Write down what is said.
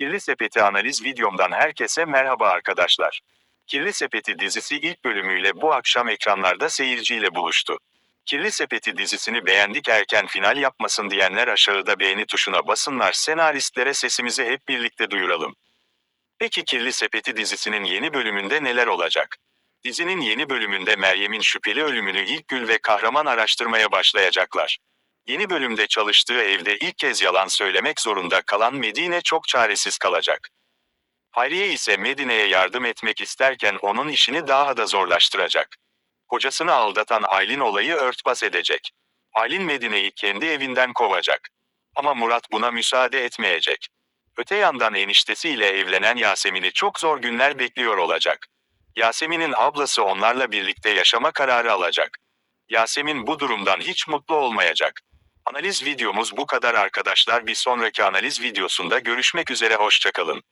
Kirli Sepeti analiz videomdan herkese merhaba arkadaşlar. Kirli Sepeti dizisi ilk bölümüyle bu akşam ekranlarda seyirciyle buluştu. Kirli Sepeti dizisini beğendik erken final yapmasın diyenler aşağıda beğeni tuşuna basınlar senaristlere sesimizi hep birlikte duyuralım. Peki Kirli Sepeti dizisinin yeni bölümünde neler olacak? Dizinin yeni bölümünde Meryem'in şüpheli ölümünü ilk Gül ve kahraman araştırmaya başlayacaklar. Yeni bölümde çalıştığı evde ilk kez yalan söylemek zorunda kalan Medine çok çaresiz kalacak. Hayriye ise Medine'ye yardım etmek isterken onun işini daha da zorlaştıracak. Kocasını aldatan Aylin olayı örtbas edecek. Aylin Medine'yi kendi evinden kovacak. Ama Murat buna müsaade etmeyecek. Öte yandan eniştesiyle evlenen Yasemin'i çok zor günler bekliyor olacak. Yasemin'in ablası onlarla birlikte yaşama kararı alacak. Yasemin bu durumdan hiç mutlu olmayacak. Analiz videomuz bu kadar arkadaşlar. Bir sonraki analiz videosunda görüşmek üzere hoşçakalın.